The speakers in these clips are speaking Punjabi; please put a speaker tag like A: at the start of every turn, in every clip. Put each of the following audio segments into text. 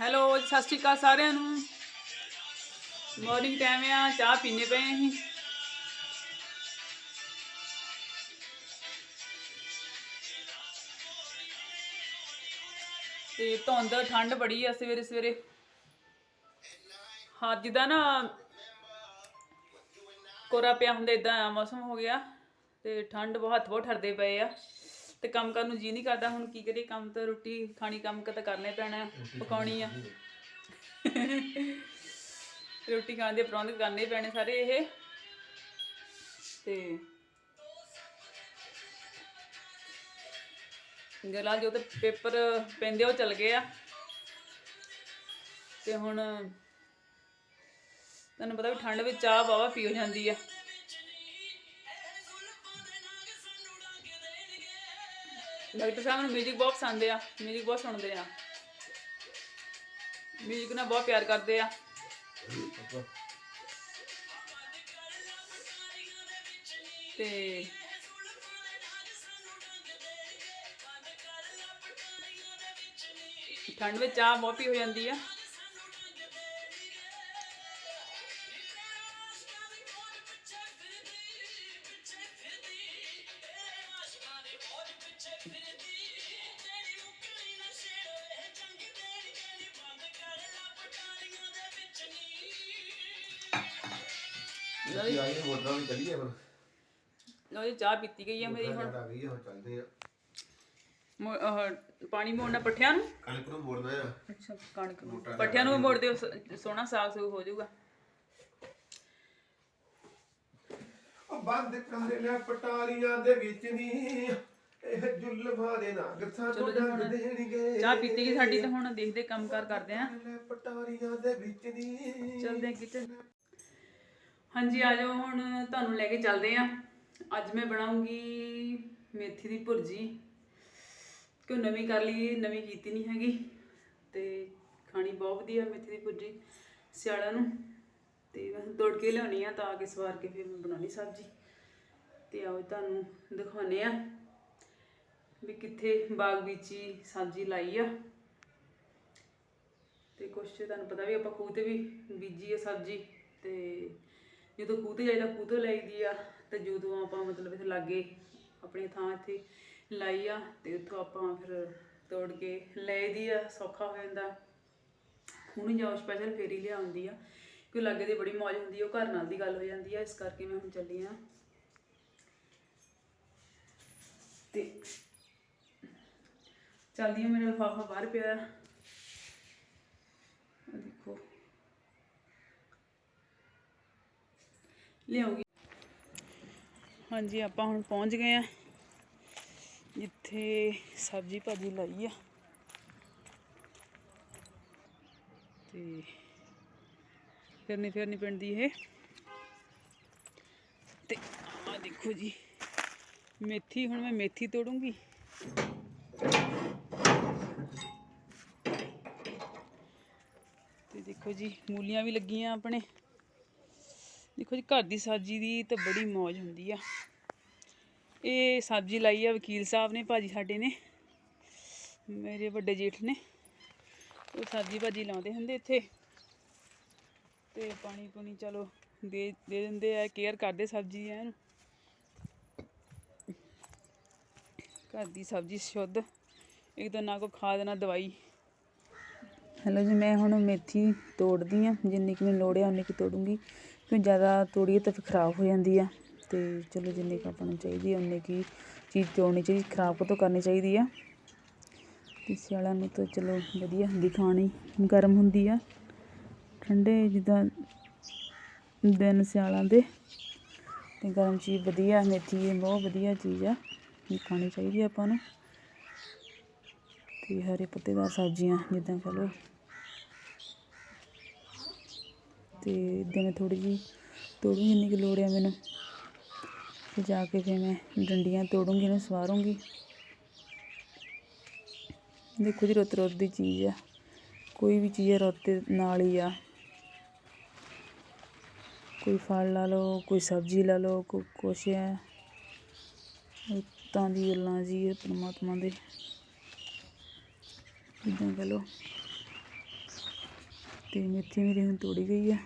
A: ਹੈਲੋ, ਸਤਿ ਸ਼੍ਰੀ ਅਕਾਲ ਸਾਰਿਆਂ ਨੂੰ। ਮਾਰਨਿੰਗ ਟਾਈਮ ਆ, ਚਾਹ ਪੀਨੇ ਪਏ ਅਸੀਂ। ਤੇ ਧੁੰਦ ਠੰਡ ਬੜੀ ਆ ਸਵੇਰੇ ਸਵੇਰੇ। ਹਾਂ ਜਿੱਦਾਂ ਨਾ ਕੋਰਾ ਪਿਆ ਹੁੰਦਾ ਇਦਾਂ ਮੌਸਮ ਹੋ ਗਿਆ ਤੇ ਠੰਡ ਬਹੁਤ ਹੱਥ ਬਹੁਤ ਠਰਦੇ ਪਏ ਆ। ਤੇ ਕੰਮ ਕਰਨ ਨੂੰ ਜੀ ਨਹੀਂ ਕਰਦਾ, ਹੁਣ ਕੀ ਕਰੀਏ, ਕੰਮ ਤਾਂ ਰੋਟੀ, ਖਾਣੀ, ਕੰਮ ਤਾਂ ਕਰਨਾ ਪੈਣਾ, ਪਕਾਉਣੀ ਆ। ਰੋਟੀ ਖਾਣ ਦੇ ਪ੍ਰਬੰਧ ਕਰਨੇ ਪੈਣੇ ਸਾਰੇ ਇਹ। ਤੇ ਗਲਾ ਜੋ ਤੇ ਪੇਪਰ ਪੈਂਦੇ ਉਹ ਚੱਲ ਗਏ ਆ। ਤੇ ਹੁਣ, ਤੁਹਾਨੂੰ ਪਤਾ ਵੀ ਠੰਡ ਵਿੱਚ ਚਾਹ ਬਾਵਾ ਪੀ ਹੋ ਜਾਂਦੀ ਆ। ਡਾਕਟਰ ਸਾਹਿਬ ਨੂੰ 뮤직 ਬਹੁਤ ਪਸੰਦ ਆ 뮤직 ਬਹੁਤ ਸੁਣਦੇ ਆ 뮤직 ਨਾਲ ਬਹੁਤ ਪਿਆਰ ਕਰਦੇ ਆ ਤੇ ਠੰਡ ਵਿੱਚ ਚਾਹ ਬਹੁਤ ਪੀ ਹੋ ਜਾਂਦੀ ਆ
B: ਅਸੀਂ ਆਏ ਮੋਟਰਾਂ ਵੀ ਚੱਲੀਏ ਫਿਰ।
A: ਲਓ ਜੀ ਚਾਹ ਪੀਤੀ ਗਈ ਆ ਮੇਰੀ ਹੁਣ।
B: ਆ ਗਈ ਆ ਹੁਣ ਚੱਲਦੇ ਆ।
A: ਮੋ- ਆਹ, ਪਾਣੀ ਮੋੜਨਾ ਪੱਠਿਆਂ ਨੂੰ?
B: ਕਣਕ ਨੂੰ ਮੋੜਨਾ ਆ।
A: ਅੱਛਾ ਕਣਕ ਨੂੰ। ਪੱਠਿਆਂ ਨੂੰ ਵੀ ਮੋੜ ਦਿਓ ਸ- ਸੋਹਣਾ ਸਾਗ ਸੂਗ ਹੋ ਜਾਊਗਾ।
B: ਉਹ ਬੰਦ ਕਰ ਲੈ ਪਟਾਰੀਆਂ ਦੇ ਵਿੱਚ ਨਹੀਂ ਇਹ ਜੁਲਫਾਂ ਦੇ ਨਾਗ ਸਾਨੂੰ ਡੰਗ ਦੇਣਗੇ।
A: ਚਾਹ ਪੀਤੀ ਗਈ ਸਾਡੀ ਤੇ ਹੁਣ ਦੇਖਦੇ ਕੰਮ ਕਾਰ ਕਰਦੇ ਆ
B: ਪਟਾਰੀਆਂ ਦੇ ਵਿੱਚ ਨਹੀਂ
A: ਚਲਦੇ ਆ ਕਿਚਨ ਹਾਂਜੀ, ਆ ਜਾਓ, ਹੁਣ ਤੁਹਾਨੂੰ ਲੈ ਕੇ ਚੱਲਦੇ ਆ ਅੱਜ ਮੈਂ ਬਣਾਉਂਗੀ ਮੇਥੀ ਦੀ ਭੁਰਜੀ। ਕਿਉਂ ਨਵੀਂ ਕਰ ਲਈ, ਨਵੀਂ ਕੀਤੀ ਨਹੀਂ ਹੈਗੀ। ਤੇ ਖਾਣੀ ਬਹੁਤ ਵਧੀਆ ਮੇਥੀ ਦੀ ਭੁਰਜੀ, ਸਿਆਲਾਂ ਨੂੰ। ਤੇ ਮੈਂ ਤੋੜ ਕੇ ਲਿਆਉਣੀ ਆ ਤਾਂ ਕਿ ਸਵਾਰ ਕੇ ਫਿਰ ਮੈਂ ਬਣਾਉਣੀ ਸਬਜ਼ੀ। ਤੇ ਆਓ ਤੁਹਾਨੂੰ ਦਿਖਾਉਨੇ ਆ ਵੀ ਕਿੱਥੇ ਬਾਗ ਵਿੱਚ ਸਬਜ਼ੀ ਲਾਈ ਆ। ਤੇ ਕੁਛ ਤੁਹਾਨੂੰ ਪਤਾ ਵੀ ਆਪਾਂ ਖੂਹ ਤੇ ਵੀ ਬੀਜੀ ਆ ਸਬਜ਼ੀ। ਤੇ ਜਦੋਂ ਖੂਹ ਤੇ ਜਾਈਦਾ ਖੂਹ ਤੋਂ ਲਾਈਦੀ ਆ, ਤੇ ਜਦੋਂ ਆਪਾਂ ਮਤਲਬ ਇੱਥੇ ਲਾਗੇ ਆਪਣੀ ਥਾਂ ਇੱਥੇ ਲਾਈ ਆ, ਤੇ ਉੱਥੋਂ ਆਪਾਂ ਫਿਰ ਤੋੜ ਕੇ ਲੈਦੀ ਆ, ਸੌਖਾ ਹੋ ਜਾਂਦਾ। ਖੂਹ ਨੂੰ ਜਾਓ ਸਪੈਸ਼ਲ ਫੇਰੀ ਲਿਆਉਂਦੀ ਆ ਕਿ ਲਾਗੇ ਦੀ ਬੜੀ ਮੌਜ ਹੁੰਦੀ ਆ, ਉਹ ਘਰ ਨਾਲ ਦੀ ਗੱਲ ਹੋ ਜਾਂਦੀ ਆ, ਇਸ ਕਰਕੇ ਮੈਂ ਹੁਣ ਚੱਲੀ ਆ। ਤੇ ਚੱਲਦੀ ਆ, ਮੇਰਾ ਲਿਫਾਫਾ ਬਾਹਰ ਪਿਆ ਆ ਆਹ ਦੇਖੋ ਲਿਆਉਗੀ। ਹਾਂਜੀ, ਆਪਾਂ ਹੁਣ ਪਹੁੰਚ ਗਏ ਆ। ਜਿੱਥੇ ਸਬਜ਼ੀ ਭਾਜੀ ਲਾਈ ਆ। ਤੇ ਫਿਰਨੀ ਫਿਰਨੀ ਪਿੰਡ ਦੀ ਇਹ। ਤੇ ਆ ਦੇਖੋ ਜੀ, ਮੇਥੀ, ਹੁਣ ਮੈਂ ਮੇਥੀ ਤੋੜੂੰਗੀ। ਤੇ ਦੇਖੋ ਜੀ, ਮੂਲੀਆਂ ਵੀ ਲੱਗੀਆਂ ਆਪਣੇ। ਦੇਖੋ ਜੀ, ਘਰ ਦੀ ਸਬਜ਼ੀ ਦੀ ਤਾਂ ਬੜੀ ਮੌਜ ਹੁੰਦੀ ਆ। ਇਹ ਸਬਜ਼ੀ ਲਾਈ ਆ ਵਕੀਲ ਸਾਹਿਬ ਨੇ, ਭਾਜੀ ਸਾਡੇ ਨੇ, ਮੇਰੇ ਵੱਡੇ ਜੇਠ ਨੇ। ਉਹ ਸਬਜ਼ੀ ਭਾਜੀ ਲਾਉਂਦੇ ਹੁੰਦੇ ਇੱਥੇ। ਤੇ ਪਾਣੀ ਪੂਣੀ ਚਲੋ ਦੇ ਦੇ ਦਿੰਦੇ ਆ, ਕੇਅਰ ਕਰਦੇ ਸਬਜ਼ੀ ਐਨ ਘਰ ਦੀ ਸਬਜ਼ੀ ਸ਼ੁੱਧ, ਇੱਕ ਤਾਂ ਨਾ ਕੋਈ ਖਾਦ, ਨਾ ਦਵਾਈ। ਹੈਲੋ ਜੀ, ਮੈਂ ਹੁਣ ਮੇਥੀ ਤੋੜਦੀ ਆ, ਜਿੰਨੀ ਕਿ ਮੈਨੂੰ ਲੋੜ ਆ, ਉਨੀ ਕੁ ਤੋੜੂੰਗੀ। ਕਿਉਂ ਜ਼ਿਆਦਾ ਤੋੜੀਏ ਤਾਂ ਫਿਰ ਖਰਾਬ ਹੋ ਜਾਂਦੀ ਆ। ਤੇ ਚਲੋ ਜਿੰਨੀ ਕੁ ਆਪਾਂ ਨੂੰ ਚਾਹੀਦੀ ਆ, ਉਨੀ ਕੀ ਚੀਜ਼ ਤੋੜਨੀ ਚਾਹੀਦੀ, ਖਰਾਬ ਤੋਂ ਕਰਨੀ ਚਾਹੀਦੀ ਆ। ਤੇ ਸਿਆਲਾਂ ਨੂੰ ਤਾਂ ਚਲੋ ਵਧੀਆ ਹੁੰਦੀ ਖਾਣੀ ਗਰਮ ਹੁੰਦੀ ਆ। ਠੰਡੇ ਜਿੱਦਾਂ ਦਿਨ ਸਿਆਲਾਂ ਦੇ, ਤੇ ਗਰਮ ਚੀਜ਼ ਵਧੀਆ, ਮੇਥੀ ਇਹ ਬਹੁਤ ਵਧੀਆ ਚੀਜ਼ ਆ, ਇਹ ਖਾਣੀ ਚਾਹੀਦੀ ਆਪਾਂ ਨੂੰ। ਤੇ ਹਰੇ ਪੱਤੇਦਾਰ ਸਬਜ਼ੀਆਂ ਜਿੱਦਾਂ ਕਹ ਲਓ। ਤੇ ਮੈਂ ਥੋੜੀ ਜਿਹੀ ਤੋੜੂੰਗੀ, ਜਿੰਨੀ ਕਿ ਲੋੜ ਆ ਮੈਨੂੰ। ਤੇ ਜਾ ਕੇ ਫਿਰ ਮੈਂ ਡੰਡੀਆਂ ਤੋੜੂੰਗੀ, ਇਹਨੂੰ ਸਵਾਰੂੰਗੀ। ਦੇਖੋ ਜੀ ਰੁੱਤ ਰੁੱਤ ਦੀ ਚੀਜ਼ ਆ। ਕੋਈ ਵੀ ਚੀਜ਼ ਰੁੱਤ ਦੇ ਨਾਲ ਹੀ ਆ। ਕੋਈ ਫਲ ਲਾ ਲਓ, ਕੋਈ ਸਬਜ਼ੀ ਲਾ ਲਓ, ਕੋਈ ਕੁਛ ਹੈ। ਤਾਂ ਦੀ ਗੱਲਾਂ ਜੀ, ਇਹ ਪਰਮਾਤਮਾ ਦੇ। ਇਦਾਂ ਕਹ ਲਓ। ਤੇ ਮੇਥੀ ਮੇਰੀ ਹੁਣ ਤੋੜੀ ਗਈ ਆ।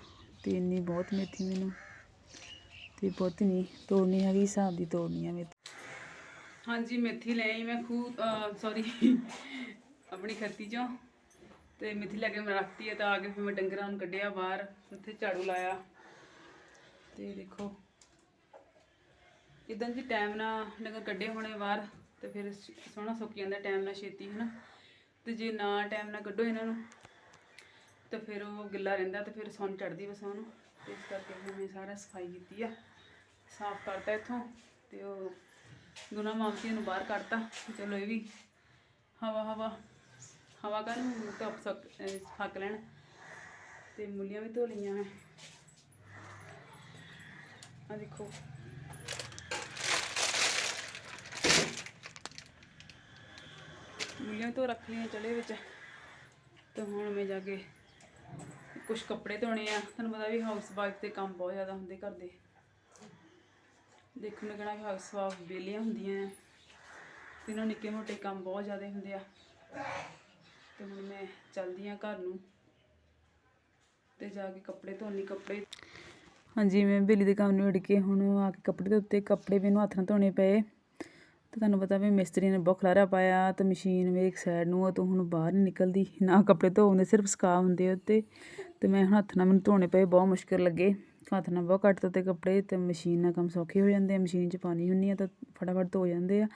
A: ਤੇ ਇੰਨੀ ਬਹੁਤ ਮੇਥੀ ਮੈਨੂੰ ਤੇ ਬਹੁਤੀ ਨਹੀਂ ਤੋੜਨੀ ਹੈਗੀ, ਹਿਸਾਬ ਦੀ ਤੋੜਨੀ ਆ ਮੇਥੀ। ਹਾਂਜੀ, ਮੇਥੀ ਲੈ ਆਈ ਮੈਂ ਖੂ ਸੌਰੀ ਆਪਣੀ ਖੱਤੀ ਚੋਂ। ਤੇ ਮੇਥੀ ਲੈ ਕੇ ਮੈਂ ਰੱਖਤੀ ਹੈ ਤਾਂ ਆ ਕੇ ਫਿਰ ਮੈਂ ਡੰਗਰਾਂ ਨੂੰ ਕੱਢਿਆ ਬਾਹਰ, ਉੱਥੇ ਝਾੜੂ ਲਾਇਆ। ਤੇ ਦੇਖੋ ਇਦਾਂ ਜੀ ਟਾਈਮ ਨਾਲ ਡੰਗਰ ਕੱਢੇ ਹੋਣੇ ਬਾਹਰ, ਤੇ ਫਿਰ ਸੋਹਣਾ ਸੁੱਕ ਜਾਂਦਾ ਟਾਈਮ ਨਾਲ ਛੇਤੀ, ਹਨਾ। ਤੇ ਜੇ ਨਾ ਟਾਈਮ ਨਾਲ ਕੱਢੋ ਇਹਨਾਂ ਨੂੰ ਤੇ ਫਿਰ ਉਹ ਗਿੱਲਾ ਰਹਿੰਦਾ ਤੇ ਫਿਰ ਸੁੰਨ ਚੜਦੀ ਬਸ ਉਹਨੂੰ। ਤੇ ਇਸ ਕਰਕੇ ਫਿਰ ਮੈਂ ਸਾਰਾ ਸਫ਼ਾਈ ਕੀਤੀ ਆ। ਸਾਫ਼ ਕਰਤਾ ਇੱਥੋਂ ਤੇ ਉਹ ਦੋਨਾਂ ਮਾਮਤੀਆਂ ਨੂੰ ਬਾਹਰ ਕੱਢਤਾ। ਚਲੋ ਇਹ ਵੀ ਹਵਾ ਹਵਾ ਹਵਾ ਕਰਨ ਧੁੱਪ ਸਕ ਫੱਕ ਲੈਣ। ਤੇ ਮੁੱਲੀਆਂ ਵੀ ਧੋ ਲਈਆਂ ਮੈਂ। ਆ ਦੇਖੋ। ਮੁੱਲੀਆਂ ਧੋ ਰੱਖ ਲਈਆਂ ਚੜੇ ਵਿੱਚ। ਤੇ ਹੁਣ ਮੈਂ ਜਾ ਕੇ ਕੁਝ ਕੱਪੜੇ ਧੋਣੇ ਆ। ਤੁਹਾਨੂੰ ਪਤਾ ਵੀ ਹਾਊਸ ਵਾਈਫ ਦੇ ਕੰਮ ਬਹੁਤ ਜ਼ਿਆਦਾ ਹੁੰਦੇ ਘਰ ਦੇ। ਦੇਖਣ ਨੂੰ ਕਹਿਣਾ ਵੀ ਹਾਊਸ ਵਾਈਫ ਬੇਲੀਆਂ ਹੁੰਦੀਆਂ ਆ। ਤੇ ਇਹਨਾਂ ਨਿੱਕੇ ਮੋਟੇ ਕੰਮ ਬਹੁਤ ਜ਼ਿਆਦਾ ਹੁੰਦੇ ਆ। ਤੇ ਹੁਣ ਮੈਂ ਚੱਲਦੀ ਆ ਘਰ ਨੂੰ। ਤੇ ਜਾ ਕੇ ਕੱਪੜੇ ਧੋਣੀ ਕੱਪੜੇ ਹਾਂਜੀ, ਮੈਂ ਬੇਲੀ ਦੇ ਕੰਮ ਨੂੰ ਉੜ ਕੇ ਹੁਣ ਆ ਕੇ ਕੱਪੜੇ ਦੇ ਉੱਤੇ ਕੱਪੜੇ ਮੈਨੂੰ ਹੱਥ ਨਾਲ ਧੋਣੇ ਪਏ। ਤੇ ਤੁਹਾਨੂੰ ਪਤਾ ਵੀ ਮਿਸਤਰੀ ਨੇ ਬਹੁਤ ਖਲਾਰਾ ਪਾਇਆ ਤੇ ਮਸ਼ੀਨ ਮੇਰੀ ਇੱਕ ਸਾਈਡ ਨੂੰ ਆ ਤੇ ਹੁਣ ਬਾਹਰ ਨਹੀਂ ਨਿਕਲਦੀ। ਨਾ ਕੱਪੜੇ ਧੋ ਸਿਰਫ ਸੁਕਾ ਹੁੰਦੇ ਉੱਤੇ। ਤੇ ਮੈਂ ਹੁਣ ਹੱਥ ਨਾਲ ਮੈਨੂੰ ਧੋਣੇ ਪਏ, ਬਹੁਤ ਮੁਸ਼ਕਿਲ ਲੱਗੇ। ਹੱਥ ਨਾਲ ਬਹੁਤ ਘੱਟ ਧੋਤੇ ਕੱਪੜੇ ਤੇ ਮਸ਼ੀਨ ਨਾਲ ਕੰਮ ਸੌਖੇ ਹੋ ਜਾਂਦੇ ਆ। ਮਸ਼ੀਨ 'ਚ ਪਾਣੀ ਹੁੰਦੀ ਹਾਂ ਤਾਂ ਫਟਾਫਟ ਧੋ ਜਾਂਦੇ ਆ।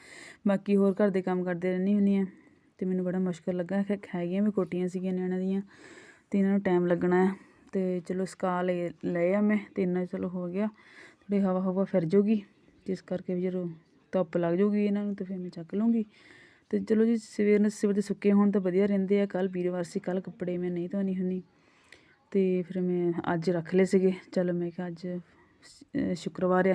A: ਬਾਕੀ ਹੋਰ ਘਰ ਦੇ ਕੰਮ ਕਰਦੇ ਰਹਿੰਦੀ ਹੁੰਦੀ ਹਾਂ ਅਤੇ ਮੈਨੂੰ ਬੜਾ ਮੁਸ਼ਕਿਲ ਲੱਗਾ। ਹੈਗੀਆਂ ਵੀ ਕੋਟੀਆਂ ਸੀਗੀਆਂ ਨਿਆਣਿਆਂ ਦੀਆਂ ਅਤੇ ਇਹਨਾਂ ਨੂੰ ਟਾਈਮ ਲੱਗਣਾ ਹੈ ਅਤੇ ਚਲੋ ਸਕਾ ਲਏ ਲਏ ਆ ਮੈਂ ਅਤੇ ਇੰਨਾ ਚਲੋ ਹੋ ਗਿਆ। ਥੋੜ੍ਹੀ ਹਵਾ ਹਵਾ ਫਿਰ ਜਾਊਗੀ ਜਿਸ ਕਰਕੇ ਵੀ ਜਦੋਂ ਧੁੱਪ ਲੱਗ ਜਾਊਗੀ ਇਹਨਾਂ ਨੂੰ ਤਾਂ ਫਿਰ ਮੈਂ ਚੱਕ ਲੂੰਗੀ। ਅਤੇ ਚਲੋ ਜੀ, ਸਵੇਰ ਨੂੰ ਸਵੇਰ ਦੇ ਸੁੱਕੇ ਹੋਣ ਤਾਂ ਵਧੀਆ ਰਹਿੰਦੇ ਆ। ਕੱਲ੍ਹ ਵੀਰਵਾਰ ਸੀ, ਕੱਲ੍ਹ ਕੱਪੜੇ ਮੈਂ ਨਹੀਂ ਧੋਣੀ ਹੁੰਦੀ। ਅਤੇ ਫਿਰ ਮੈਂ ਅੱਜ ਰੱਖ ਲਏ ਸੀਗੇ। ਚਲੋ ਮੈਂ ਕਿਹਾ ਅੱਜ ਸ਼ੁੱਕਰਵਾਰ ਆ।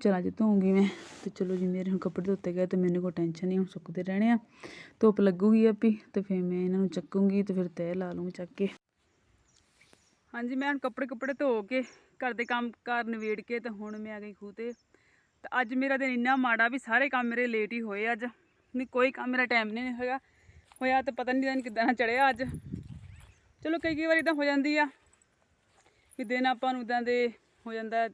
A: ਚਲ ਅੱਜ ਧੋਉਂਗੀ ਮੈਂ। ਅਤੇ ਚਲੋ ਜੀ, ਮੇਰੇ ਹੁਣ ਕੱਪੜੇ ਧੋਤੇ ਗਏ ਅਤੇ ਮੈਨੂੰ ਕੋਈ ਟੈਨਸ਼ਨ ਨਹੀਂ, ਹੁਣ ਸੁੱਕਦੇ ਰਹਿਣੇ ਆ। ਧੁੱਪ ਲੱਗੂਗੀ ਆਪੀ ਅਤੇ ਫਿਰ ਮੈਂ ਇਹਨਾਂ ਨੂੰ ਚੱਕੂੰਗੀ ਅਤੇ ਫਿਰ ਤੈਅ ਲਾ ਲੂੰਗੀ ਚੱਕ ਕੇ। ਹਾਂਜੀ, ਮੈਂ ਹੁਣ ਕੱਪੜੇ ਕੱਪੜੇ ਧੋ ਕੇ ਘਰ ਦੇ ਕੰਮ ਕਾਰ ਨਿਬੇੜ ਕੇ ਤੇ ਹੁਣ ਮੈਂ ਆ ਗਈ ਖੂਹ ਤੇ। ਤੇ ਅੱਜ ਮੇਰਾ ਦਿਨ ਇੰਨਾ ਮਾੜਾ ਵੀ ਸਾਰੇ ਕੰਮ ਮੇਰੇ ਲੇਟ ਹੀ ਹੋਏ ਅੱਜ। ਨਹੀਂ, ਕੋਈ ਕੰਮ ਮੇਰਾ ਟਾਈਮ ਨਹੀਂ ਹੋਇਆ ਹੋਇਆ ਤਾਂ ਪਤਾ ਨਹੀਂ ਦਿਨ ਕਿੱਦਾਂ ਚੜਿਆ ਅੱਜ। ਚਲੋ ਕਈ ਕਈ ਵਾਰੀ ਤਾਂ ਹੋ ਜਾਂਦੀ ਆ ਵੀ ਦਿਨ ਆਪਾਂ ਨੂੰ ਇਦਾਂ ਦੇ ਹੋ ਜਾਂਦਾ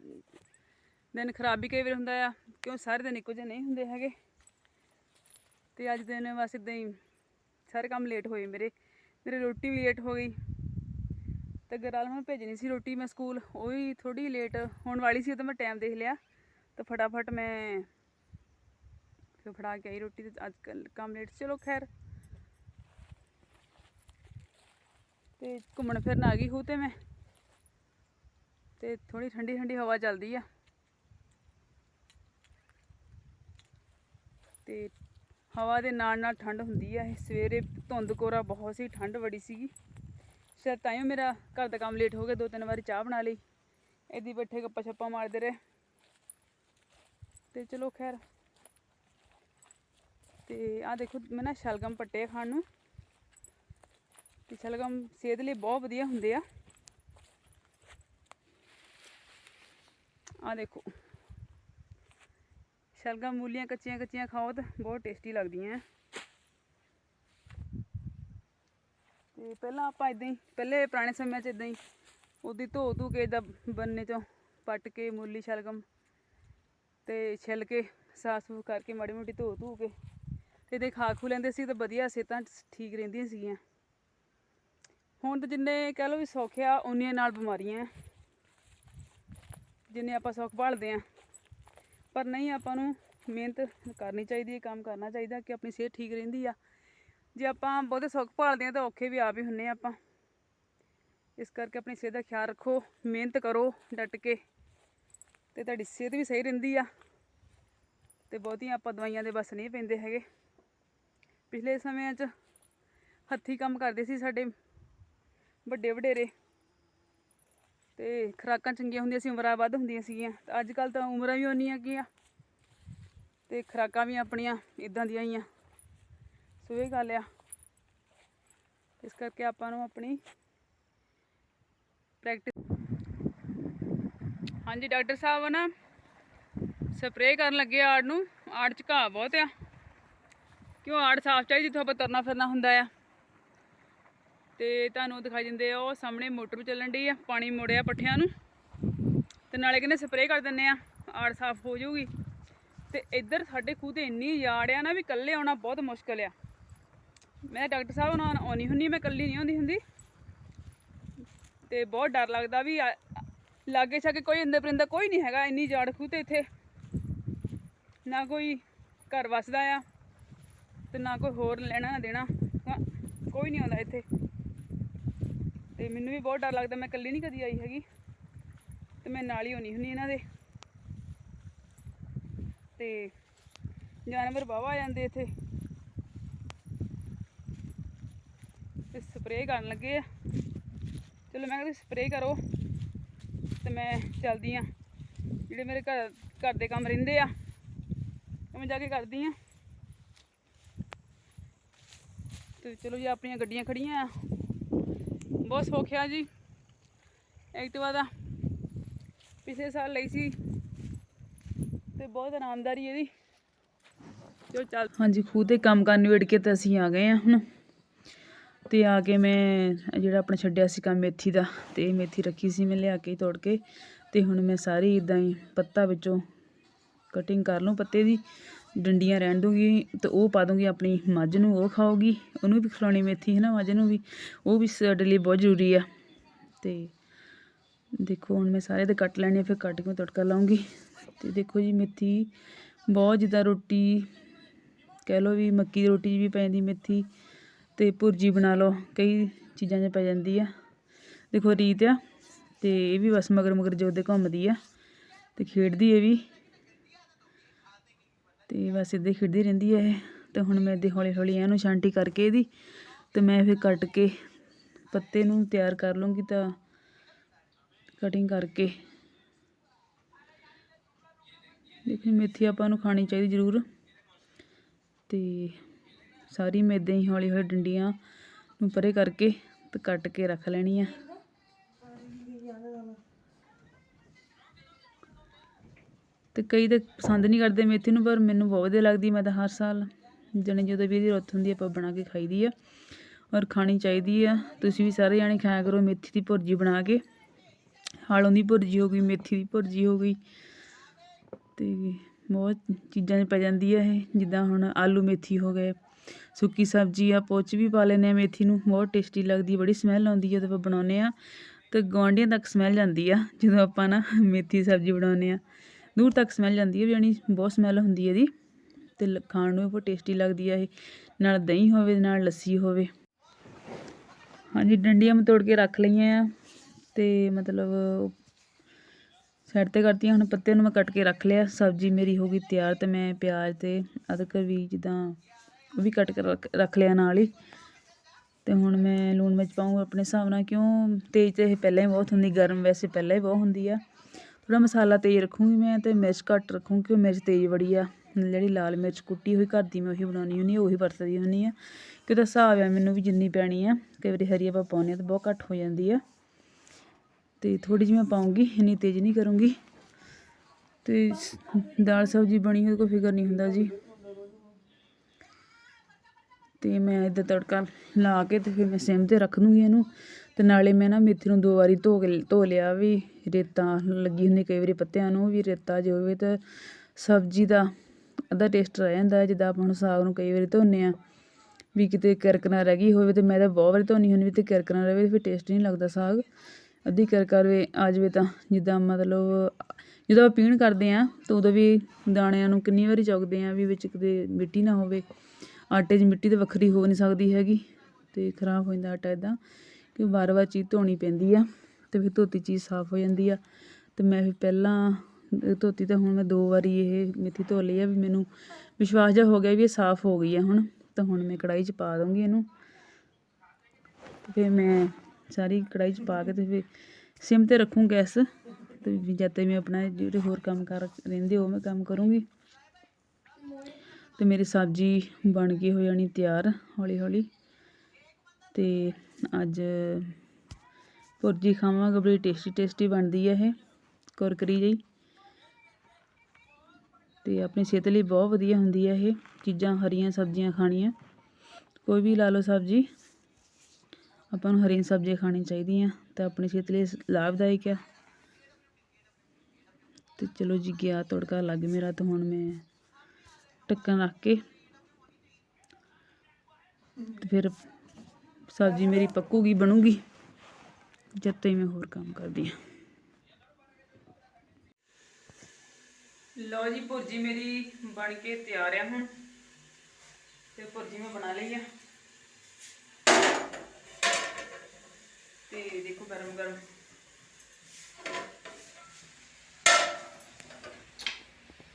A: ਦਿਨ ਖਰਾਬ ਵੀ ਕਈ ਵਾਰ ਹੁੰਦਾ ਆ, ਕਿਉਂ ਸਾਰੇ ਦਿਨ ਇੱਕੋ ਜਿਹੇ ਨਹੀਂ ਹੁੰਦੇ ਹੈਗੇ। ਤੇ ਅੱਜ ਦਿਨ ਬਸ ਇਦਾਂ ਹੀ ਸਾਰੇ ਕੰਮ ਲੇਟ ਹੋਏ ਮੇਰੇ ਮੇਰੇ ਰੋਟੀ ਵੀ ਲੇਟ ਹੋ ਗਈ। ਤੇ ਗਰਾਲ ਨੂੰ ਭੇਜਣੀ ਸੀ ਰੋਟੀ ਮੈਂ ਸਕੂਲ, ਉਹ ਵੀ ਥੋੜੀ ਲੇਟ ਹੋਣ ਵਾਲੀ ਸੀ, ਉਹ ਤਾਂ ਮੈਂ ਟਾਈਮ ਦੇਖ ਲਿਆ। ਤਾਂ ਫਟਾਫਟ ਮੈਂ ਫਿਰ ਫੜਾ ਕੇ ਆਈ ਰੋਟੀ ਤੇ ਅੱਜ ਕੱਲ ਕੰਮ ਲੇਟ ਚਲੋ ਖੈਰ। ਤੇ ਘੁੰਮਣ ਫਿਰਨ ਆ ਗਈ ਹੂੰ ਤੇ ਮੈਂ। ਤੇ ਥੋੜੀ ਠੰਡੀ ਠੰਡੀ ਹਵਾ ਚੱਲਦੀ ਆ। ਤੇ ਹਵਾ ਦੇ ਨਾਲ ਨਾਲ ਠੰਡ ਹੁੰਦੀ ਆ। ਇਹ ਸਵੇਰੇ ਧੁੰਦ ਕੋਰਾ ਬਹੁਤ ਸੀ, ਠੰਡ ਬੜੀ ਸੀਗੀ। ਸ਼ਾਇਦ ਤਾਂ ਮੇਰਾ ਘਰ ਦਾ ਕੰਮ ਲੇਟ ਹੋ ਗਿਆ ਦੋ ਤਿੰਨ ਵਾਰੀ ਚਾਹ ਬਣਾ ਲਈ। ਇੱਦੀ ਬੈਠੇ ਗੱਪਾਂ ਛੱਪਾਂ ਮਾਰਦੇ ਰਹੇ। ਤੇ ਚਲੋ ਖੈਰ। ਤੇ ਆ ਦੇਖੋ, ਮੈਂ ਨਾ ਸ਼ਲਗਮ ਪੱਟੇ ਖਾਣ ਨੂੰ। ਤੇ ਸ਼ਲਗਮ ਸਿਹਤ ਲਈ ਬਹੁਤ ਵਧੀਆ ਹੁੰਦੇ ਆ। ਆ ਦੇਖੋ। ਸ਼ਲਗਮ ਮੂਲੀਆਂ ਕੱਚੀਆਂ ਕੱਚੀਆਂ ਖਾਓ ਤਾਂ ਬਹੁਤ ਟੇਸਟੀ ਲੱਗਦੀਆਂ। ਆ ਤੇ ਪਹਿਲਾਂ ਆਪਾਂ ਇਦਾਂ ਹੀ, ਪਹਿਲੇ ਪੁਰਾਣੇ ਸਮਿਆਂ 'ਚ ਇਦਾਂ ਹੀ ਉਹਦੀ ਧੋ ਧੂ ਕੇ ਦਾ ਬੰਨੇ ਚੋਂ ਪੱਟ ਕੇ ਮੂਲੀ ਸ਼ਲਗਮ ਤੇ ਛਿੱਲ ਕੇ ਸਾਫ਼ ਸੂਫ ਕਰਕੇ ਮਾੜੀ ਮੋਟੀ ਧੋ ਧੂ ਕੇ ਤੇ ਦੇ ਖਾ ਖੂ ਲੈਂਦੇ ਸੀ ਤਾਂ ਵਧੀਆ ਸਿਹਤਾਂ ਠੀਕ ਰਹਿੰਦੀਆਂ ਸੀਗੀਆਂ। ਹੁਣ ਤਾਂ ਜਿੰਨੇ ਕਹਿ ਲਓ ਵੀ ਸੌਖੇ ਆ, ਉਨੀਆਂ ਨਾਲ ਬਿਮਾਰੀਆਂ ਜਿੰਨੇ ਆਪਾਂ ਸੁੱਖ ਭਾਲਦੇ ਆ। ਪਰ ਨਹੀਂ, ਆਪਾਂ ਨੂੰ ਮਿਹਨਤ ਕਰਨੀ ਚਾਹੀਦੀ ਹੈ, ਕੰਮ ਕਰਨਾ ਚਾਹੀਦਾ ਕਿ ਆਪਣੀ ਸਿਹਤ ਠੀਕ ਰਹਿੰਦੀ ਆ। ਜੇ ਆਪਾਂ ਬਹੁਤੇ ਸੁੱਖ ਭਾਲਦੇ ਆ ਤਾਂ ਔਖੇ ਵੀ ਆਪ ਹੀ ਹੁੰਨੇ ਆ ਆਪਾਂ। ਇਸ ਕਰਕੇ ਆਪਣੀ ਸਿਹਤ ਦਾ ਖਿਆਲ ਰੱਖੋ, ਮਿਹਨਤ ਕਰੋ, ਡਟ ਕੇ। ਤੇ ਤੁਹਾਡੀ ਸਿਹਤ ਵੀ ਸਹੀ ਰਹਿੰਦੀ ਆ। ਤੇ ਬਹੁਤੀਆਂ ਆਪਾਂ ਦਵਾਈਆਂ ਦੇ ਬਸ ਨਹੀਂ ਪੈਂਦੇ ਹੈਗੇ। ਪਿਛਲੇ ਸਮਿਆਂ 'ਚ ਹੱਥੀਂ ਕੰਮ ਕਰਦੇ ਸੀ ਸਾਡੇ ਵੱਡੇ ਵਡੇਰੇ ਤੇ ਖੁਰਾਕਾਂ ਚੰਗੀਆਂ ਹੁੰਦੀਆਂ ਸੀ, ਉਮਰਾਂ ਵੱਧ ਹੁੰਦੀਆਂ ਸੀਗੀਆਂ। ਤਾਂ ਅੱਜ ਕੱਲ ਤਾਂ ਉਮਰਾਂ ਵੀ ਉਨੀਆਂ ਕੀਆਂ ਤੇ ਖੁਰਾਕਾਂ ਵੀ ਆਪਣੀਆਂ ਇਦਾਂ ਦੀਆਂ ਹੀ ਆ। ਸੋ ਇਹ ਗੱਲ ਆ। ਇਸ ਕਰਕੇ ਆਪਾਂ ਨੂੰ ਆਪਣੀ ਪ੍ਰੈਕਟਿਸ ਹਾਂਜੀ, ਡਾਕਟਰ ਸਾਹਿਬ ਨਾ ਸਪਰੇਅ ਕਰਨ ਲੱਗੇ ਆੜ ਨੂੰ। ਆੜ ਚ ਘਾਹ ਬਹੁਤ ਆ। ਕਿਉਂ ਆੜ ਸਾਫ਼ ਚਾਹੀਦੀ, ਜਿੱਥੋਂ ਆਪਾਂ ਤੁਰਨਾ ਫਿਰਨਾ ਹੁੰਦਾ ਆ। ਤੇ ਤੁਹਾਨੂੰ ਦਿਖਾਈ ਦਿੰਦੇ ਆ, ਉਹ ਸਾਹਮਣੇ ਮੋਟਰ ਵੀ ਚੱਲਣ ਡਈ ਆ, ਪਾਣੀ ਮੋੜਿਆ ਪੱਠਿਆਂ ਨੂੰ। ਤੇ ਨਾਲੇ ਕਹਿੰਦੇ ਸਪਰੇਅ ਕਰ ਦਿੰਨੇ ਆ, ਆੜ ਸਾਫ਼ ਹੋ ਜਾਊਗੀ। ਤੇ ਇੱਧਰ ਸਾਡੇ ਖੂਹ ਤੇ ਇੰਨੀ ਯਾੜ ਆ ਨਾ ਵੀ ਇਕੱਲੇ ਆਉਣਾ ਬਹੁਤ ਮੁਸ਼ਕਲ ਆ। ਮੈਂ ਡਾਕਟਰ ਸਾਹਿਬ ਨਾਲ ਆਉਣੀ ਹੁੰਨੀ ਮੈਂ ਇਕੱਲੀ ਨਹੀਂ ਆਉਂਦੀ ਹੁੰਦੀ। ਤੇ ਬਹੁਤ ਡਰ ਲੱਗਦਾ ਵੀ ਆ- ਲਾਗੇ ਛਾਗੇ ਕੋਈ ਅੰਦਰ ਪਰਿੰਦਾ ਕੋਈ ਨਹੀਂ ਹੈਗਾ, ਇੰਨੀ ਜਾੜ ਖੂਹ ਤੇ ਇੱਥੇ। ਨਾ ਕੋਈ ਘਰ ਵਸਦਾ ਆ, ਤੇ ਨਾ ਕੋਈ ਹੋਰ ਲੈਣਾ ਨਾ ਦੇਣਾ, ਕੋਈ ਨਹੀਂ ਆਉਂਦਾ ਇੱਥੇ। ਮੈਨੂੰ ਵੀ ਬਹੁਤ ਡਰ ਲੱਗਦਾ, ਮੈਂ ਇਕੱਲੀ ਨਹੀਂ ਕਦੀ ਆਈ ਹੈਗੀ। ਤੇ ਮੈਂ ਨਾਲ ਹੀ ਹੋਣੀ ਹੁੰਨੀ ਇਹਨਾਂ ਦੇ। ਤੇ ਜਾਨਵਰ ਬਾਵਾ ਆ ਜਾਂਦੇ ਇੱਥੇ। ਤੇ ਸਪਰੇਅ ਕਰਨ ਲੱਗੇ ਆ। ਚਲੋ ਮੈਂ ਕਹਿੰਦੀ ਸਪਰੇਅ ਕਰੋ। ਤੇ ਮੈਂ ਚੱਲਦੀ ਆ ਜਿਹੜੇ ਮੇਰੇ ਘਰ ਘਰ ਦੇ ਕੰਮ ਰਹਿੰਦੇ ਆ, ਉਹ ਮੈਂ ਜਾ ਕੇ ਕਰਦੀ ਆ ਤੇ ਚਲੋ ਜੀ, ਆਪਣੀਆਂ ਗੱਡੀਆਂ ਖੜੀਆਂ ਆ। ਬਹੁਤ ਸੌਖਿਆ ਜੀ। ਐਕਟਿਵਾ ਦਾ ਪਿਛਲੇ ਸਾਲ ਲਈ ਸੀ। ਤੇ ਬਹੁਤ ਆਰਾਮਦਾਰੀ ਇਹਦੀ। ਜੋ ਚੱਲ ਹਾਂਜੀ, ਖੂਹ ਤੇ ਕੰਮ ਕਰਨ ਵੇੜ ਕੇ ਤਾਂ ਅਸੀਂ ਆ ਗਏ ਆ ਹੁਣ। ਤੇ ਆ ਕੇ ਮੈਂ ਜਿਹੜਾ ਆਪਣਾ ਛੱਡਿਆ ਸੀ ਕੰਮ ਮੇਥੀ ਦਾ, ਤੇ ਮੇਥੀ ਰੱਖੀ ਸੀ ਮੈਂ ਲਿਆ ਕੇ ਤੋੜ ਕੇ। ਤੇ ਹੁਣ ਮੈਂ ਸਾਰੀ ਇਦਾਂ ਹੀ ਪੱਤਾ ਵਿੱਚੋਂ ਕਟਿੰਗ ਕਰ ਲਵਾਂ ਪੱਤੇ ਦੀ। ਡੰਡੀਆਂ ਰਹਿਣ ਦੂੰਗੀ ਤੇ ਉਹ ਪਾ ਦੂੰਗੀ ਆਪਣੀ ਮੱਝ ਨੂੰ ਉਹ ਖਾਊਗੀ ਉਹਨੂੰ ਵੀ ਖਿਲਾਉਣੀ ਮੇਥੀ ਹੈ ਨਾ ਮੱਝ ਨੂੰ ਵੀ ਉਹ ਵੀ ਸਾਡੇ ਲਈ ਬਹੁਤ ਜ਼ਰੂਰੀ ਆ। ਤੇ ਦੇਖੋ ਹੁਣ ਮੈਂ ਸਾਰੇ ਤੇ ਕੱਟ ਲੈਣੇ ਆ, ਫਿਰ ਕੱਟ ਕੇ ਤੜਕਾ ਲਾਉਂਗੀ ਤੇ ਦੇਖੋ ਜੀ ਮੇਥੀ ਬਹੁਤ ਜਿੱਦਾਂ ਰੋਟੀ ਕਹਿ ਲਓ ਵੀ ਮੱਕੀ ਦੀ ਰੋਟੀ ਵੀ ਪੈ ਜਾਂਦੀ ਮੇਥੀ ਤੇ ਭੁਰਜੀ ਬਣਾ ਲਓ ਕਈ ਚੀਜ਼ਾਂ 'ਚ ਪੈ ਜਾਂਦੀ ਆ। ਦੇਖੋ ਰੀਤ ਆ ਤੇ ਇਹ ਵੀ ਬਸ ਮਗਰ ਮਗਰ ਜੋਦੇ ਘੁੰਮਦੀ ਆ ਤੇ ਖੇਡਦੀ ਇਹ ਵੀ। ਤੇ ਬਸ ਇੱਦਾਂ ਹੀ ਖੇਡਦੀ ਰਹਿੰਦੀ ਹੈ ਇਹ। ਤੇ ਹੁਣ ਮੈਂ ਇਹਦੇ ਹੌਲੀ ਹੌਲੀ ਇਹਨੂੰ ਛਾਂਟੀ ਕਰਕੇ ਇਹਦੀ ਤੇ ਮੈਂ ਫਿਰ ਕੱਟ ਕੇ ਪੱਤੇ ਨੂੰ ਤਿਆਰ ਕਰ ਲੂੰਗੀ ਤਾਂ ਕਟਿੰਗ ਕਰਕੇ। ਦੇਖੋ ਮੇਥੀ ਆਪਾਂ ਨੂੰ ਖਾਣੀ ਚਾਹੀਦੀ ਜ਼ਰੂਰ। ਤੇ ਸਾਰੀ ਮੈਂ ਹੀ ਹੌਲੀ ਹੌਲੀ ਡੰਡੀਆਂ ਨੂੰ ਪਰੇ ਕਰਕੇ ਤੇ ਕੱਟ ਕੇ ਰੱਖ ਲੈਣੀ ਆ। ਅਤੇ ਕਈ ਤਾਂ ਪਸੰਦ ਨਹੀਂ ਕਰਦੇ ਮੇਥੀ ਨੂੰ, ਪਰ ਮੈਨੂੰ ਬਹੁਤ ਵਧੀਆ ਲੱਗਦੀ ਮੈਂ ਤਾਂ ਹਰ ਸਾਲ। ਜਾਣੀ ਜਦੋਂ ਵੀ ਇਹਦੀ ਰੁੱਤ ਹੁੰਦੀ ਆਪਾਂ ਬਣਾ ਕੇ ਖਾਈਦੀ ਆ ਔਰ ਖਾਣੀ ਚਾਹੀਦੀ ਆ। ਤੁਸੀਂ ਵੀ ਸਾਰੇ ਜਾਣੇ ਖਾਇਆ ਕਰੋ ਮੇਥੀ ਦੀ ਭੁਰਜੀ ਬਣਾ ਕੇ। ਹਾਲੋਂ ਦੀ ਭੁਰਜੀ ਹੋ ਗਈ, ਮੇਥੀ ਦੀ ਭੁਰਜੀ ਹੋ ਗਈ। ਤੇ ਬਹੁਤ ਚੀਜ਼ਾਂ 'ਚ ਪੈ ਜਾਂਦੀ ਆ ਇਹ, ਜਿੱਦਾਂ ਹੁਣ ਆਲੂ ਮੇਥੀ ਹੋ ਗਏ। ਸੁੱਕੀ ਸਬਜ਼ੀ ਆ, ਪੋਚ ਵੀ ਪਾ ਲੈਂਦੇ ਆ ਮੇਥੀ ਨੂੰ, ਬਹੁਤ ਟੇਸਟੀ ਲੱਗਦੀ, ਬੜੀ ਸਮੈਲ ਆਉਂਦੀ ਜਦੋਂ ਆਪਾਂ ਬਣਾਉਂਦੇ ਆ। ਤੇ ਗੁਆਂਢੀਆਂ ਤੱਕ ਸਮੈਲ ਜਾਂਦੀ ਆ, ਜਦੋਂ ਆਪਾਂ ਨਾ ਮੇਥੀ ਦੀ ਸਬਜ਼ੀ ਬਣਾਉਂਦੇ ਆ। ਦੂਰ ਤੱਕ ਸਮੈਲ ਜਾਂਦੀ ਹੈ ਵੀ ਯਾਨੀ ਬਹੁਤ ਸਮੈਲ ਹੁੰਦੀ ਹੈ ਇਹਦੀ ਤੇ ਲ- ਖਾਣ ਨੂੰ ਵੀ ਬਹੁਤ ਟੇਸਟੀ ਲੱਗਦੀ ਆ ਇਹ। ਨਾਲ ਦਹੀਂ ਹੋਵੇ, ਨਾਲ ਲੱਸੀ ਹੋਵੇ। ਹਾਂਜੀ, ਡੰਡੀਆਂ ਮੈਂ ਤੋੜ ਕੇ ਰੱਖ ਲਈਆਂ ਆ ਤੇ ਮਤਲਬ ਸਾਈਡ ਤੇ ਕਰਤੀਆਂ, ਹੁਣ ਪੱਤੇ ਨੂੰ ਮੈਂ ਕੱਟ ਕੇ ਰੱਖ ਲਿਆ। ਸਬਜ਼ੀ ਮੇਰੀ ਹੋ ਗਈ ਤਿਆਰ ਤੇ ਮੈਂ ਪਿਆਜ਼ ਤੇ ਅਦਰਕ ਵੀ ਜਿੱਦਾਂ ਉਹ ਵੀ ਕੱਟ ਕੇ ਰੱਖ- ਰੱਖ ਲਿਆ ਨਾਲ ਹੀ। ਤੇ ਹੁਣ ਮੈਂ ਲੂਣ ਮਿਰਚ ਪਾਉਂਗਾ ਆਪਣੇ ਹਿਸਾਬ ਨਾਲ, ਕਿਉਂ ਤੇਜ਼ ਤੇ ਇਹ ਪਹਿਲਾਂ ਹੀ ਬਹੁਤ ਹੁੰਦੀ, ਗਰਮ ਵੈਸੇ ਪਹਿਲਾਂ ਹੀ ਬਹੁਤ ਹੁੰਦੀ ਆ। ਥੋੜਾ ਮਸਾਲਾ ਤੇਜ਼ ਰੱਖੂੰਗੀ ਮੈਂ ਅਤੇ ਮਿਰਚ ਘੱਟ ਰੱਖੂੰਗੀ ਕਿਉਂ ਮਿਰਚ ਤੇਜ਼ ਬੜੀ ਆ। ਜਿਹੜੀ ਲਾਲ ਮਿਰਚ ਕੁੱਟੀ ਹੋਈ ਘਰ ਦੀ ਮੈਂ ਉਹੀ ਬਣਾਉਣੀ ਹੁੰਦੀ ਆ, ਉਹੀ ਵਰਤਦੀ ਹੁੰਦੀ ਆ। ਕਿ ਉਹਦਾ ਹਿਸਾਬ ਆ, ਮੈਨੂੰ ਵੀ ਜਿੰਨੀ ਪੈਣੀ ਆ, ਕਈ ਵਾਰੀ ਹਰੀ ਆਪਾਂ ਪਾਉਂਦੇ ਆ ਤਾਂ ਬਹੁਤ ਘੱਟ ਹੋ ਜਾਂਦੀ ਆ। ਤੇ ਥੋੜੀ ਜਿਹੀ ਮੈਂ ਪਾਉਂਗੀ, ਇੰਨੀ ਤੇਜ਼ ਨਹੀਂ ਕਰੂੰਗੀ। ਤੇ ਦਾਲ ਸਬਜ਼ੀ ਬਣੀ ਹੋਈ ਕੋਈ ਫਿਕਰ ਨਹੀਂ ਹੁੰਦਾ ਜੀ। ਤੇ ਮੈਂ ਇੱਦਾਂ ਤੜਕਾ ਲਾ ਕੇ ਤੇ ਫਿਰ ਮੈਂ ਸਿਮ ਤੇ ਰੱਖ ਦੂੰਗੀ ਇਹਨੂੰ ਤੇ ਨਾਲੇ ਮੈਂ ਨਾ ਮੇਥੀ ਨੂੰ ਦੋ ਵਾਰੀ ਧੋ ਕੇ, ਧੋ ਲਿਆ ਵੀ, ਰੇਤਾ ਲੱਗੀ ਹੁੰਦੀ ਕਈ ਵਾਰੀ ਪੱਤਿਆਂ ਨੂੰ ਵੀ ਰੇਤਾ ਜੇ ਹੋਵੇ ਤਾਂ ਸਬਜ਼ੀ ਦਾ ਅੱਧਾ ਟੇਸਟ ਰਹਿ ਜਾਂਦਾ ਜਿੱਦਾਂ ਆਪਾਂ ਹੁਣ ਸਾਗ ਨੂੰ ਕਈ ਵਾਰੀ ਧੋਨੇ ਆ ਵੀ ਕਿਤੇ ਕਿਰਕ ਨਾ ਰਹਿ ਗਈ ਹੋਵੇ ਤੇ ਮੈਂ ਤਾਂ ਬਹੁਤ ਵਾਰੀ ਧੋਨੀ ਹੁੰਦੀ ਵੀ ਤੇ ਕਿਰਕ ਨਾ ਰਹੇ, ਫਿਰ ਟੇਸਟ ਨਹੀਂ ਲੱਗਦਾ ਸਾਗ। ਅੱਧੀ ਕਿਰਕ ਰਵੇ ਆ ਜਾਵੇ ਤਾਂ ਜਿੱਦਾਂ ਮਤਲਬ ਜਦੋਂ ਆਪਾਂ ਪੀਣ ਕਰਦੇ ਆ ਤਾਂ ਉਦੋਂ ਵੀ ਦਾਣਿਆਂ ਨੂੰ ਕਿੰਨੀ ਵਾਰੀ ਚੁੱਕਦੇ ਆ ਵੀ ਵਿੱਚ ਕਿਤੇ ਮਿੱਟੀ ਨਾ ਹੋਵੇ। ਆਟੇ 'ਚ ਮਿੱਟੀ ਤਾਂ ਵੱਖਰੀ ਹੋ ਨਹੀਂ ਸਕਦੀ ਹੈਗੀ ਅਤੇ ਖਰਾਬ ਹੋ ਜਾਂਦਾ ਆਟਾ ਇੱਦਾਂ ਕਿ ਵਾਰ-ਵਾਰ ਚੀਜ਼ ਧੋਣੀ ਪੈਂਦੀ ਆ ਅਤੇ ਫਿਰ ਧੋਤੀ ਚੀਜ਼ ਸਾਫ਼ ਹੋ ਜਾਂਦੀ ਆ ਅਤੇ ਮੈਂ ਫਿਰ ਪਹਿਲਾਂ ਧੋਤੀ ਤਾਂ ਹੁਣ ਮੈਂ ਦੋ ਵਾਰੀ ਇਹ ਮੇਥੀ ਧੋ ਲਈ ਆ ਵੀ ਮੈਨੂੰ ਵਿਸ਼ਵਾਸ ਜਿਹਾ ਹੋ ਗਿਆ ਵੀ ਇਹ ਸਾਫ਼ ਹੋ ਗਈ ਆ ਹੁਣ, ਤਾਂ ਹੁਣ ਮੈਂ ਕੜਾਹੀ 'ਚ ਪਾ ਦੂੰਗੀ ਇਹਨੂੰ। ਫਿਰ ਮੈਂ ਸਾਰੀ ਕੜਾਹੀ 'ਚ ਪਾ ਕੇ ਅਤੇ ਫਿਰ ਸਿਮ ਤੇ ਰੱਖੂੰ ਗੈਸ ਅਤੇ ਵੀ ਜਦ ਤੱਕ ਮੈਂ ਆਪਣਾ ਜਿਹੜੇ ਹੋਰ ਕੰਮ ਕਾਰ ਰਹਿੰਦੇ ਉਹ ਮੈਂ ਕੰਮ ਕਰੂੰਗੀ। ਅਤੇ ਮੇਰੀ ਸਬਜ਼ੀ ਬਣ ਕੇ ਹੋ ਜਾਣੀ ਤਿਆਰ ਹੌਲੀ ਹੌਲੀ ਅਤੇ ਅੱਜ ਭੁਰਜੀ ਖਾਵਾਂਗੇ, ਬੜੀ ਟੇਸਟੀ ਟੇਸਟੀ ਬਣਦੀ ਹੈ ਇਹ, ਕੁਰਕਰੀ ਜਿਹੀ। ਤੇ ਆਪਣੀ ਸਿਹਤ ਲਈ ਬਹੁਤ ਵਧੀਆ ਹੁੰਦੀ ਹੈ ਇਹ, ਚੀਜ਼ਾਂ ਹਰੀਆਂ ਸਬਜ਼ੀਆਂ ਖਾਣੀਆਂ। ਕੋਈ ਵੀ ਲਾ ਲਓ ਸਬਜ਼ੀ, ਆਪਾਂ ਨੂੰ ਹਰੀਆਂ ਸਬਜ਼ੀਆਂ ਖਾਣੀਆਂ ਚਾਹੀਦੀਆਂ, ਤਾਂ ਆਪਣੀ ਸਿਹਤ ਲਈ ਲਾਭਦਾਇਕ ਆ। ਤੇ ਚਲੋ ਜੀ, ਗਿਆ ਤੜਕਾ ਲੱਗ ਮੇਰਾ, ਤਾਂ ਹੁਣ ਮੈਂ ਢੱਕਣ ਰੱਖ ਕੇ ਫਿਰ ਸਬਜ਼ੀ ਮੇਰੀ ਪੱਕੂਗੀ, ਬਣੂਗੀ। ਜਦ ਤੱਕ ਮੈਂ ਹੋਰ ਕੰਮ ਕਰਦੀ ਹਾਂ। ਲਓ ਜੀ, ਭੁਰਜੀ ਮੇਰੀ ਬਣ ਕੇ ਤਿਆਰ ਆ ਹੁਣ। ਤੇ ਭੁਰਜੀ ਮੈਂ ਬਣਾ ਲਈ ਆ। ਤੇ ਦੇਖੋ ਗਰਮ ਗਰਮ।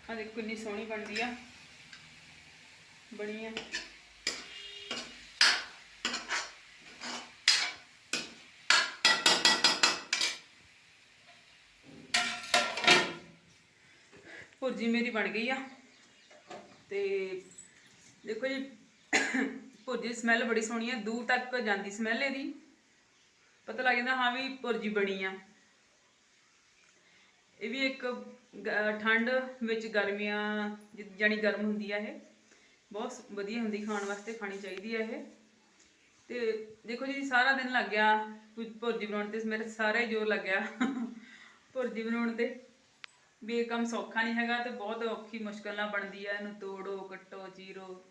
A: ਆ ਦੇਖੋ ਕਿੰਨੀ ਸੋਹਣੀ ਬਣਦੀ ਆ। ਬਣੀ ਆ। ਭੁਰਜੀ ਮੇਰੀ ਬਣ ਗਈ ਆ। ਤੇ ਦੇਖੋ ਜੀ, ਭੁਰਜੀ ਦੀ ਸਮੈਲ ਬੜੀ ਸੋਹਣੀ ਆ। ਦੂਰ ਤੱਕ ਜਾਂਦੀ ਸਮੈਲ ਇਹਦੀ। ਪਤਾ ਲੱਗ ਜਾਂਦਾ, ਹਾਂ ਵੀ ਭੁਰਜੀ ਬਣੀ ਆ। ਇਹ ਵੀ ਇੱਕ ਠੰਡ ਵਿੱਚ ਗਰਮੀਆਂ, ਜਿ- ਜਾਣੀ ਗਰਮ ਹੁੰਦੀ ਆ ਇਹ। ਬਹੁਤ ਵਧੀਆ ਹੁੰਦੀ, ਖਾਣ ਵਾਸਤੇ ਖਾਣੀ ਚਾਹੀਦੀ ਹੈ ਇਹ। ਤੇ ਦੇਖੋ ਜੀ, ਸਾਰਾ ਦਿਨ ਲੱਗ ਗਿਆ ਭੁ- ਭੁਰਜੀ ਬਣਾਉਣ ਤੇ, ਮੇਰੇ ਸਾਰਾ ਹੀ ਜੋਰ ਲੱਗਿਆ। ਭੁਰਜੀ ਬਣਾਉਣ ਤੇ। ਵੀ ਇਹ ਕੰਮ ਸੌਖਾ ਨਹੀਂ ਹੈਗਾ ਤੇ ਬਹੁਤ ਔਖੀ ਮੁਸ਼ਕਲ ਨਾਲ ਬਣਦੀ ਆ। ਇਹਨੂੰ ਤੋੜੋ, ਕੱਟੋ, ਚੀਰੋ।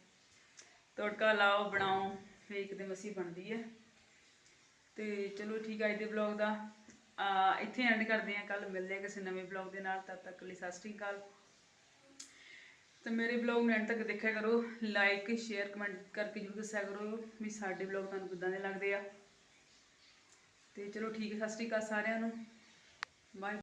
A: ਤੜਕਾ ਲਾਓ, ਬਣਾਓ। ਫਿਰ ਇੱਕ ਦਿਨ ਅਸੀਂ ਬਣਦੀ ਹੈ ਤੇ ਚਲੋ ਠੀਕ ਆ ਅੱਜ ਦੇ ਵਲੌਗ ਦਾ। ਇੱਥੇ ਐਂਡ ਕਰਦੇ ਹਾਂ ਕੱਲ ਮਿਲਦੇ ਹਾਂ ਕਿਸੇ ਨਵੇਂ ਵਲੌਗ ਦੇ ਨਾਲ। ਤਦ ਤੱਕ ਲਈ ਸਤਿ ਸ਼੍ਰੀ ਅਕਾਲ। ਤੇ ਮੇਰੇ ਵਲੌਗ ਨੂੰ ਐਂਡ ਤੱਕ ਦੇਖਿਆ ਕਰੋ ਲਾਈਕ ਸ਼ੇਅਰ ਕਮੈਂਟ ਕਰਕੇ ਜਰੂਰ ਦੱਸਿਆ ਕਰੋ ਵੀ ਸਾਡੇ ਵਲੌਗ ਤੁਹਾਨੂੰ ਕਿੱਦਾਂ ਦੇ ਲੱਗਦੇ ਆ। ਤੇ ਚਲੋ ਠੀਕ ਹੈ, ਸਤਿ ਸ਼੍ਰੀ ਅਕਾਲ ਸਾਰਿਆਂ ਨੂੰ। ਬਾਏ